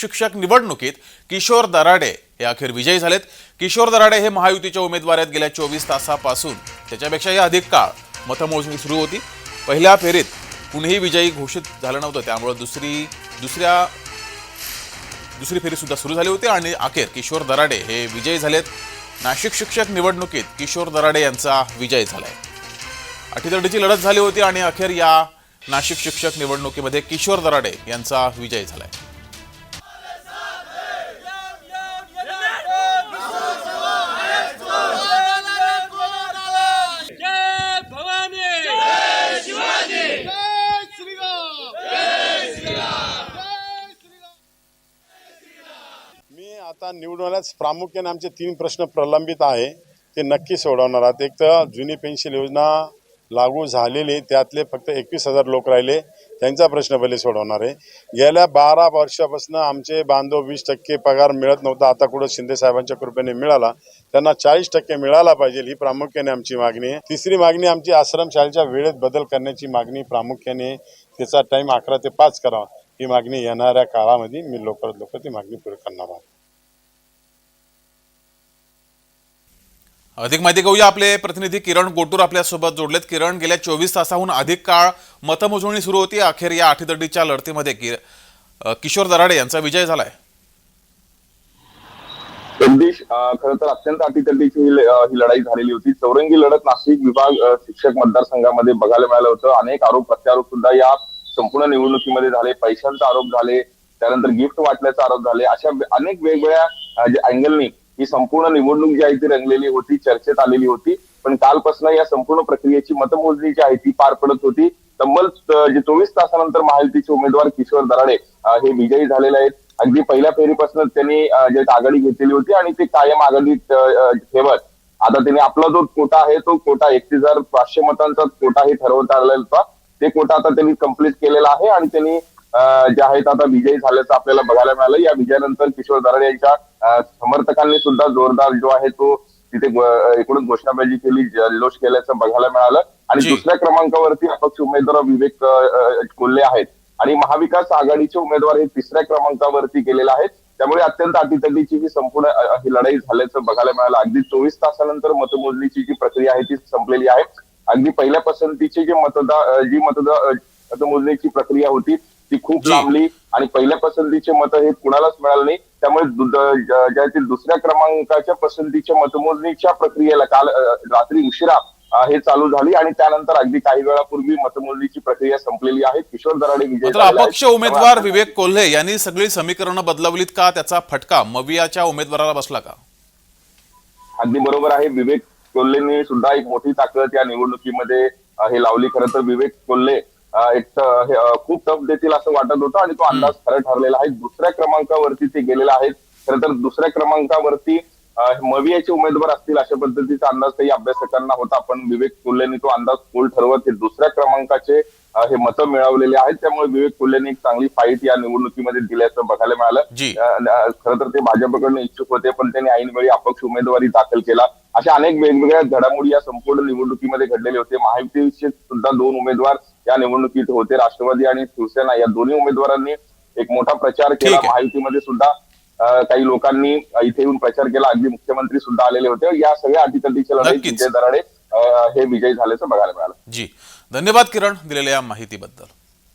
शिक्षक निवडणुकीत किशोर दराडे हे अखेर विजयी झालेत. किशोर दराडे हे महायुतीच्या उमेदवार आहेत गेल्या चोवीस तासापासून. त्याच्यापेक्षाही अधिक काळ मतमोजणी सुरू होती. पहिल्या फेरीत कुणीही विजयी घोषित झालं नव्हतं. त्यामुळे दुसरी दुसऱ्या दुसरी फेरीसुद्धा सुरू झाली होती आणि अखेर किशोर दराडे हे विजयी झालेत. नाशिक शिक्षक निवडणुकीत किशोर दराडे यांचा विजय झालाय. अटीतटीची लढत झाली होती आणि अखेर या नाशिक शिक्षक निवडणुकीमध्ये किशोर दराडे यांचा विजय झालाय. आहे आता निवडून प्रामुख्याने आमचे तीन प्रश्न प्रलंबित आहे. ते नक्की सोडवणार आहात. एक तर जुनी पेन्शन योजना लागू झालेली त्यातले फक्त एकवीस हजार लोक राहिले. त्यांचा प्रश्न पहिले सोडवणार आहे. गेल्या बारा वर्षापासून आमचे बांधव वीस टक्के पगार मिळत नव्हता. आता कुठं शिंदे साहेबांच्या कृपेने मिळाला त्यांना चाळीस टक्के मिळाला पाहिजे ही प्रामुख्याने आमची मागणी आहे. तिसरी मागणी आमची आश्रमशाळेच्या वेळेत बदल करण्याची मागणी प्रामुख्याने त्याचा टाईम अकरा ते पाच करावा. ही मागणी येणाऱ्या काळामध्ये मी लवकरात लवकर ती मागणी पूर्ण करणार आहे. अधिक माहिती घेऊया आपले प्रतिनिधी किरण गोटूर आपल्यासोबत जोडलेत. किरण गेल्या चोवीस तासाहून अधिक काळ मतमोजणी सुरू होती. अखेर या आठीदडीच्या लढतीमध्ये कि किशोर दराडे यांचा विजय झालाय. जगदीश तर अत्यंत अटीतटीची ही ही लढाई झालेली होती. चौरंगी लढत नाशिक विभाग शिक्षक मतदारसंघामध्ये बघायला मिळालं होतं. अनेक आरोप प्रत्यारोप सुद्धा या संपूर्ण निवडणुकीमध्ये झाले. पैशांचा आरोप झाले त्यानंतर गिफ्ट वाटल्याचा आरोप झाले. अशा अनेक वेगवेगळ्या जे अँगलनी ही संपूर्ण निवडणूक जी आहे ती रंगलेली होती चर्चेत आलेली होती. पण कालपासून या संपूर्ण प्रक्रियेची मतमोजणी जी आहे ती पार पडत होती. तब्बल जे चोवीस तासानंतर महायुतीचे उमेदवार किशोर दराडे हे विजयी झालेले आहेत. अगदी पहिल्या फेरीपासून त्यांनी जे आघाडी घेतलेली होती आणि ते कायम आघाडीत ठेवत. आता त्यांनी आपला जो कोटा आहे तो कोटा एकतीस हजार पाचशे मतांचा कोटा हे ठरवत आलेला होता. ते कोटा आता त्यांनी कंप्लीट केलेला आहे आणि त्यांनी जे आहेत आता विजयी झाल्याचं आपल्याला बघायला मिळालं. या विजयानंतर किशोर दराडे यांच्या समर्थकांनी सुद्धा जोरदार जो आहे तो तिथे एकूणच घोषणाबाजी केली जल्लोष केल्याचं बघायला मिळालं. आणि. दुसऱ्या क्रमांकावरती अपक्ष उमेदवार विवेक कोल्हे आहेत. आणि महाविकास आघाडीचे उमेदवार हे तिसऱ्या क्रमांकावरती गेलेले आहेत. त्यामुळे अत्यंत अटीतटीची ही संपूर्ण ही लढाई झाल्याचं बघायला मिळालं. अगदी चोवीस तासानंतर मतमोजणीची जी प्रक्रिया आहे ती संपलेली आहे. अगदी पहिल्या पसंतीची जी मतदा अ, जी मतदा अ, मतमोजणीची प्रक्रिया होती ती खूप. लांबली आणि पहिल्या पसंतीचे मत हे कुणालाच मिळालं नाही. त्यामुळे ज्यातील दुसऱ्या क्रमांकाच्या पसंतीच्या मतमोजणीच्या प्रक्रियेला काल रात्री उशिरा हे चालू झाली आणि त्यानंतर अगदी काही वेळापूर्वी मतमोजणीची प्रक्रिया संपलेली आहे. किशोर दराडे विजय. अपक्ष उमेदवार विवेक कोल्हे यांनी सगळी समीकरणं बदलवलीत का? त्याचा फटका मवियाच्या उमेदवाराला बसला का? अगदी बरोबर आहे. विवेक कोल्हेंनी सुद्धा एक मोठी ताकद या निवडणुकीमध्ये हे लावली. खरं तर विवेक कोल्हे एक खूप टफ देतील असं वाटत होतं आणि तो अंदाज खरं ठरलेला आहे. दुसऱ्या क्रमांकावरती ते गेलेले आहेत. खरं तर दुसऱ्या क्रमांकावरती मवियाचे उमेदवार असतील अशा पद्धतीचा अंदाज काही अभ्यासकांना होता. पण विवेक कोल्हेंनी तो अंदाज फोल ठरवत हे दुसऱ्या क्रमांकाचे हे मतं मिळवलेले आहेत. त्यामुळे विवेक कोल्हेंनी एक चांगली फाईट या निवडणुकीमध्ये दिल्याचं बघायला मिळालं. खरं तर ते भाजपकडनं इच्छुक होते पण त्यांनी ऐनवेळी अपक्ष उमेदवारी दाखल केला. अशा अनेक वेगवेगळ्या घडामोडी या संपूर्ण निवडणुकीमध्ये घडलेले होते. महायुतीचे सुद्धा दोन उमेदवार या निवडणुकीत होते राष्ट्रवादी आणि शिवसेना या दोन्ही उमेदवारांनी एक मोठा प्रचार केला. महायुतीमध्ये सुद्धा काही लोकांनी इथे येऊन प्रचार केला. अगदी मुख्यमंत्री सुद्धा आलेले होते. या सगळ्या अटीतटीच्या लढाईत. विजय दराडे हे विजयी झाल्याचं बघायला मिळालं. जी. धन्यवाद किरण दिलेल्या या माहितीबद्दल.